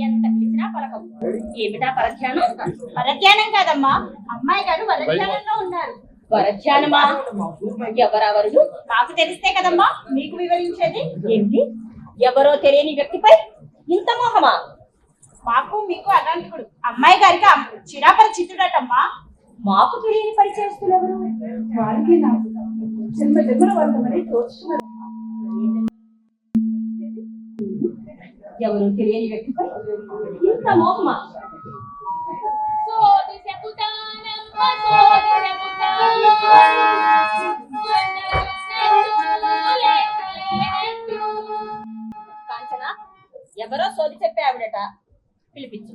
ఎంత పిలిచినా పలకవు ఏమిటా పరధ్యానం పరధ్యానం కాదమ్మా అమ్మాయి గారు వరధ్యానంలో ఉన్నారు వరధ్యానమా? ఎవరెవరు నాకు తెలిస్తే కదమ్మా మీకు వివరించేది ఏంటి ఎవరో తెలియని వ్యక్తిపై ఇంత మోహమా? మాకు మీకు అలాంటి అమ్మాయి గారికి అమ్- చిరాపరిచితుడటమ్మా. మాకు తెలియని పరిచయస్తులు ఎవరు? వారికి నాకు జన్మ జన్మల వర్గమని తోచుతున్నారు ఎవరు తెలియని వ్యక్తిపై ఇంత మోహమా సోది కాంచన ఎవరో సోది చెప్పే ఆవిడట పిలిపించు.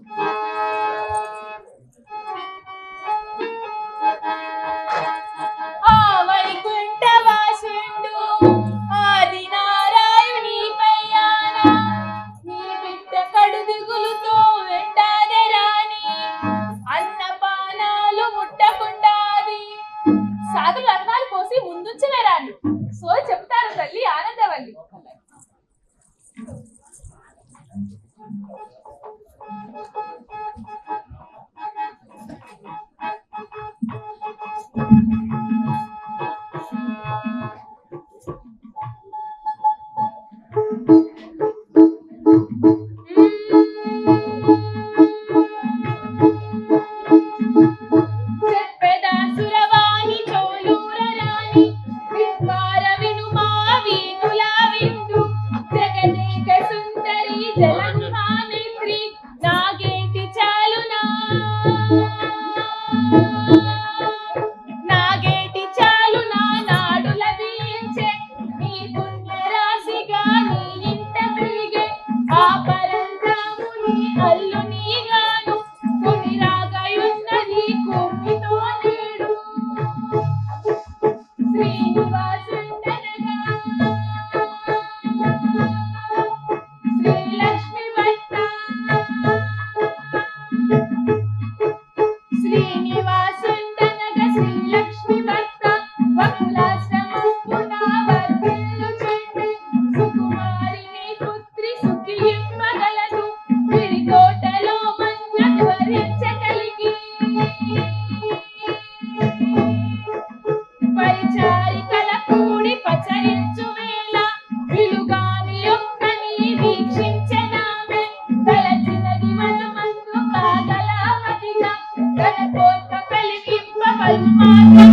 తన కోట కలిగింప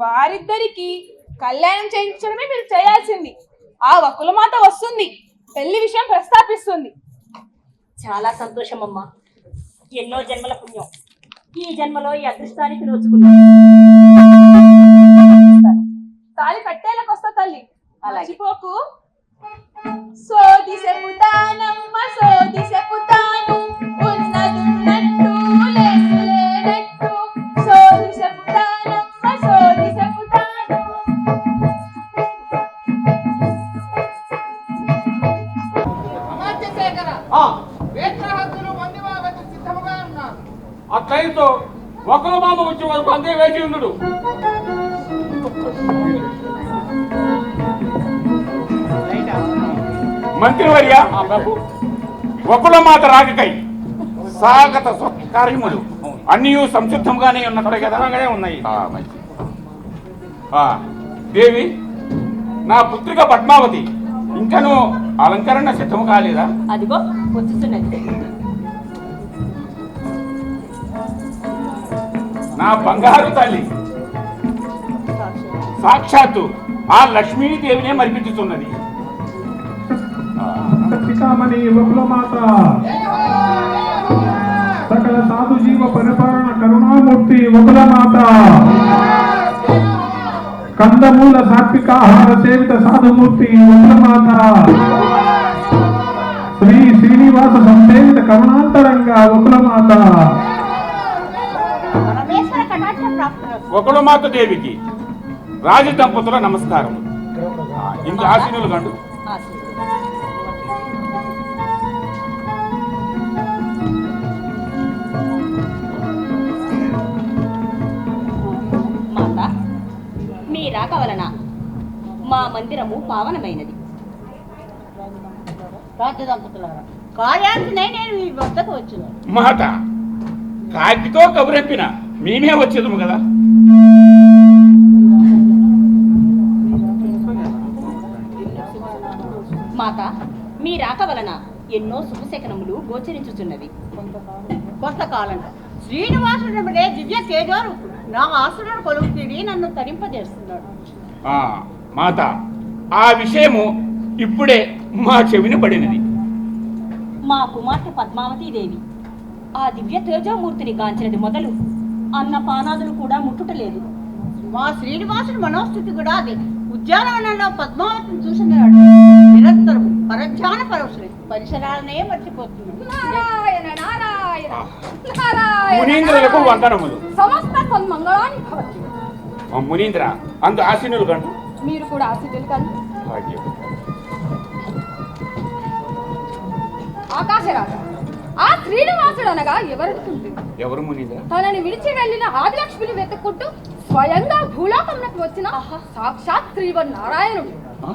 వారిద్దరికి కళ్యాణం చేయించడమే మీరు చేయాల్సింది. ఆ వకులమాత వస్తుంది. పెళ్ళి విషయం ప్రస్తాపిస్తుంది. చాలా సంతోషం అమ్మా. ఎన్నో జన్మల పుణ్యం. ఈ జన్మలో ఈ అదృష్టానికి నోచుకున్నా మంత్రివర్య ఒకళ్ళ మాత రాకకై. స్వాగత కార్యములు. అన్నీ సంసిద్ధంగానే ఉన్నట్టు కదా. ఉన్నాయి. దేవి నా పుత్రిక పద్మావతి ఇంకను అలంకరణ సిద్ధం కాలేదా? అదిగో వచ్చుతున్నది నా బంగారు తల్లి. సాక్షాత్తు ఆ లక్ష్మీదేవినే మరిపించుతున్నది. పితామణి వకులమాత సకల సాధు జీవ పరిపాలన కరుణామూర్తి వకులమాత కందమూల సాత్వికాహార సేవిత సాధుమూర్తి వకులమాత శ్రీ శ్రీనివాస సంసేవిత కరుణాంతరంగా వకులమాత ప్రాప్తులు. ఒకడుమాత దేవికి రాజదంపతుల నమస్కారం ఇందు ఆశీనులు కండు. రాక వలన మా మందిరము పావనమైనది. నేను వద్దకు వచ్చిన. మాత కాకితో కబురెప్పిన మేమే వచ్చేదము కదా? మాత మీ రాక వలన ఎన్నో శుభశకనములు గోచరించుచున్నవి. కొంతకాలం శ్రీనివాసుడే దివ్య తేజోరూపుడు నా ఆసురుడు కొలువు తీరి నన్ను తరింపజేస్తున్నాడు. మాత ఆ విషయము ఇప్పుడే మా చెవిని పడినది. మా కుమార్తె పద్మావతీ దేవి ఆ దివ్య తేజోమూర్తిని గాంచినది మొదలు అన్న పానాదులు కూడా ముట్టుటలేదు. మా శ్రీనివాసుని మనోస్థితి కూడా అదే. ఉద్యానవనంలో పద్మావతిని చూసినాడు నిరంతరం పరధ్యాన పరవశులై పరిసరాలనే మర్చిపోతున్నాడు. నారాయణ నారాయణ నారాయణ సమస్త సన్మంగళాన్ని భవతి. మునీంద్ర అందు ఆశీనులు కండు మీరు కూడా ఆశితులు కాదు భాగ్యం. ఆకాశరాజ ఆ శ్రీనివాసుడు అనగా ఎవరనుకుంటుంది ఎవరు మునీంద్ర? తనని విడిచి వెళ్ళిన ఆదిలక్ష్మిని వెతుక్కుంటూ స్వయంగా భూలోకంలోకి వచ్చిన సాక్షాత్ శ్రీవన్ నారాయణుడు. ఆ?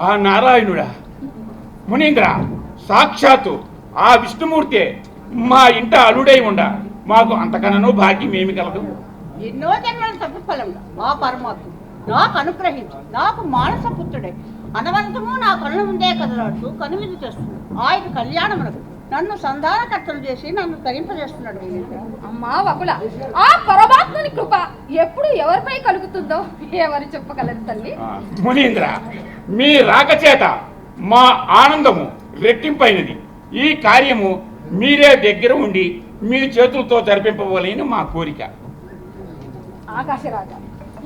ఆ నారాయణుడా? మునీంద్ర సాక్షాత్తు ఆ విష్ణుమూర్తే మా ఇంట అలుడై ఉండ. మాకు అంతకనను భాగ్యం ఏమి కలదు? ఎన్నో జన్మల తప్పు ఫలం ఆ పరమాత్మ నాకు అనుగ్రహించు నాకు మానస పుత్రుడే అనవంతము నా కళ్ళ ముందే కదలాడుతూ కనువిందు చేస్తున్నాడు. ఆయన కళ్యాణమునకు నన్ను సంధానకర్తలు చేసి నన్ను తరింపజేస్తున్నాడు. అమ్మా వకుల ఆ పరమాత్ముని కృప ఎప్పుడు ఎవరిపై కలుగుతుందో ఎవరు చెప్పగలరు తల్లి? మునీంద్ర మీ రాక చేత మా ఆనందము రెట్టింపైనది. ఈ కార్యము మీరే దగ్గర ఉండి మీ చేతులతో జరిపింపవలని మా కోరిక. ఆకాశరాజ.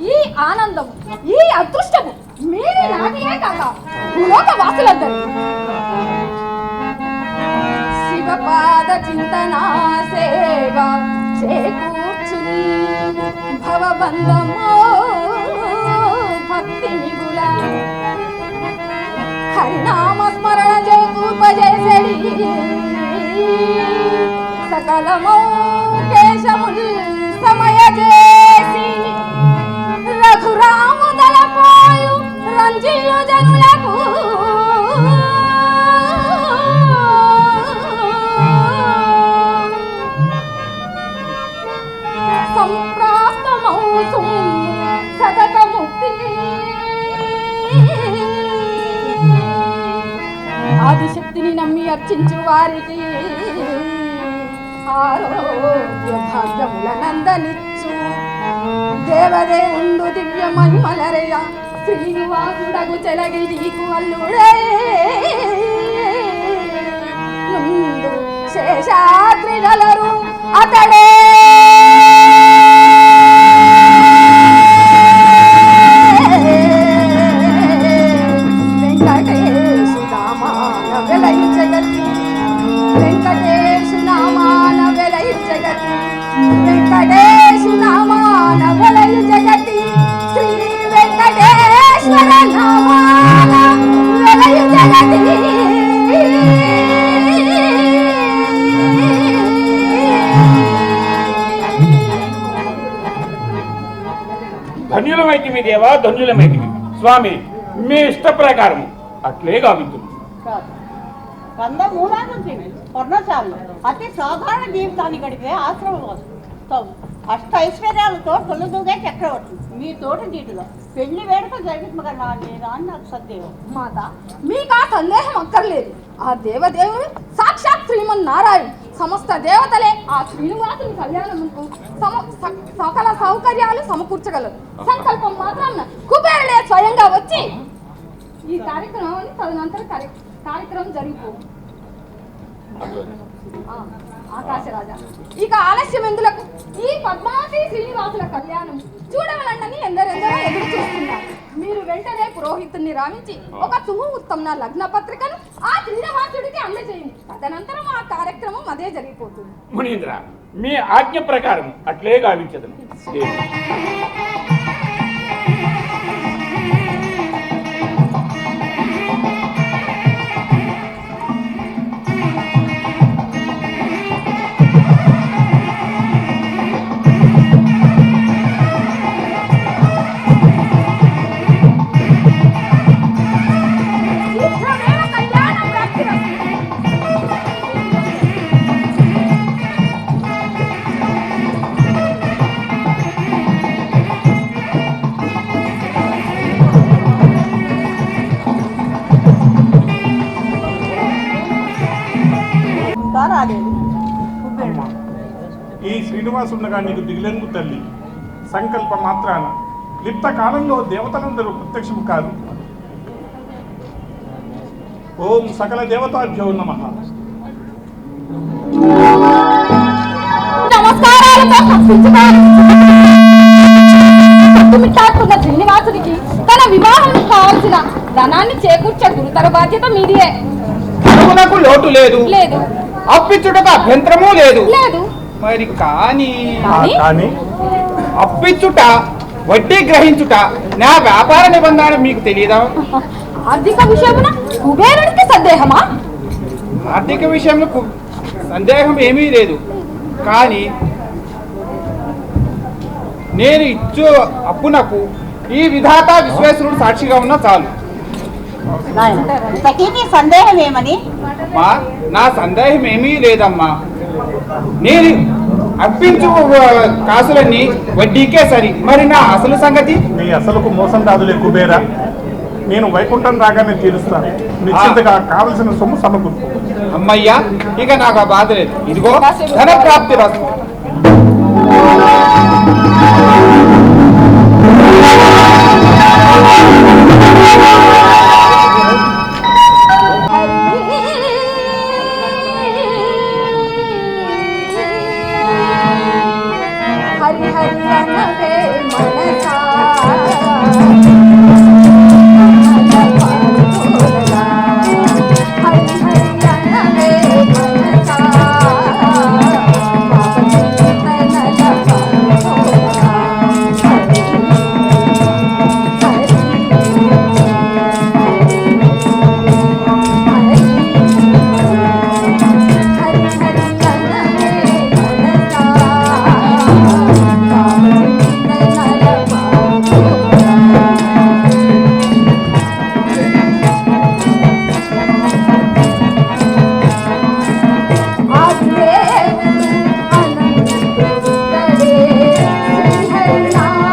ఈ ఆనందము ఈ అదృష్టము మీరే నాకే కాక భూలోక వాసులందరూ శివపాద చింతనా సేవ చేకూర్చుని భవబంధమో భక్తి మిగుల హరినామ స్మరణ చేకూర్పజేసడి సకలమో కేశముల్ సమయ చేసి రఘురాము దళపాయు జనులకు. సంప్రాప్తమౌ సదక ముక్తి. ఆదిశక్తిని నమ్మి అర్చించు వారికి ఆరోగ్య భాగ్యముల నందని దేవదేవుండు దివ్య మహిమలరయ శ్రీనివాసుడగు చెలగి నీకు అల్లుడే. శేషాద్రి శేషాద్రిగలరు అతడే. ధన్యులమైతిమి దేవా ధన్యులమైతిమి స్వామి మీ ఇష్ట ప్రకారము. అట్లే పర్ణశాలలో. అతి సాధారణ జీవితాన్ని గడిపే ఆశ్రమవాసు తాము అష్ట ఐశ్వర్యాలతో తొలదూగే చక్రవర్తి. మీ తోటి నీటిలో పెళ్ళి వేడుక లేదా అని నాకు సందేహం. మాత మీకు ఆ సందేహం అక్కర్లేదు. ఆ దేవదేవుడు సాక్షాత్ శ్రీమన్ నారాయణ సమస్త దేవతలే ఆ శ్రీనివాసుని కళ్యాణముకు సమ సకల సౌకర్యాలు సమకూర్చగలరు. సంకల్పం మాత్రం కుబేరుడే స్వయంగా వచ్చి ఈ కార్యక్రమాన్ని తదనంతర కార్య- కార్యక్రమం జరిగిపో. ఆకాశరాజా. ఇక ఆలస్యం ఎందులకు? ఈ పద్మావతి శ్రీనివాసుల కళ్యాణం చూడవలనని ఎందరెందరో ఎదురు చూస్తున్నారు. మీరు వెంటనే పురోహితుని రావించి ఒక సుముహూర్తంన లగ్న పత్రికను ఆ శ్రీనివాసుడికి అందజేయండి. తదనంతరం ఆ కార్యక్రమం అదే జరిగిపోతుంది. మునీంద్ర మీ ఆజ్ఞ ప్రకారం అట్లే గావించదు శ్రీనివాసుండగా నీకు దిగులెందు తల్లి. సంకల్ప మాత్రాన. లిప్త కాలంలో దేవతలందరూ ప్రత్యక్షము కాదు. ఓం సకల దేవతాభ్యో నమ. శ్రీనివాసుడికి తన వివాహం కావాల్సిన ధనాన్ని చేకూర్చే గురుతర బాధ్యత మీదే లోటు లేదు. లేదు. అప్పిచ్చుటకు అభ్యంతరము లేదు. లేదు. మరి కానీ కానీ? అప్పిచ్చుట వడ్డీ గ్రహించుట నా వ్యాపార నిబంధన మీకు తెలియదా ఆర్థిక విషయమున కుబేరుడికి సందేహమా? ఆర్థిక విషయంలో సందేహం ఏమీ లేదు. కానీ నేను ఇచ్చు అప్పునకు ఈ విధాత విశ్వేశ్వరుడు సాక్షిగా ఉన్న చాలు. సందేహం ఏమని? నా సందేహం ఏమీ లేదమ్మా. నేను అప్పించు ఆ, కాసులన్నీ వడ్డీకే సరి. మరి నా అసలు సంగతి? నీ అసలుకు మోసం రాదులే కుబేరా. నేను వైకుంఠం రాగానే తీరుస్తాను. నిశ్చింతగా కావలసిన సొమ్ము సమకూర్చు అమ్మయ్యా ఇక నాకు ఆ బాధ లేదు. ఇదిగో ధన ప్రాప్తి రస్తు 那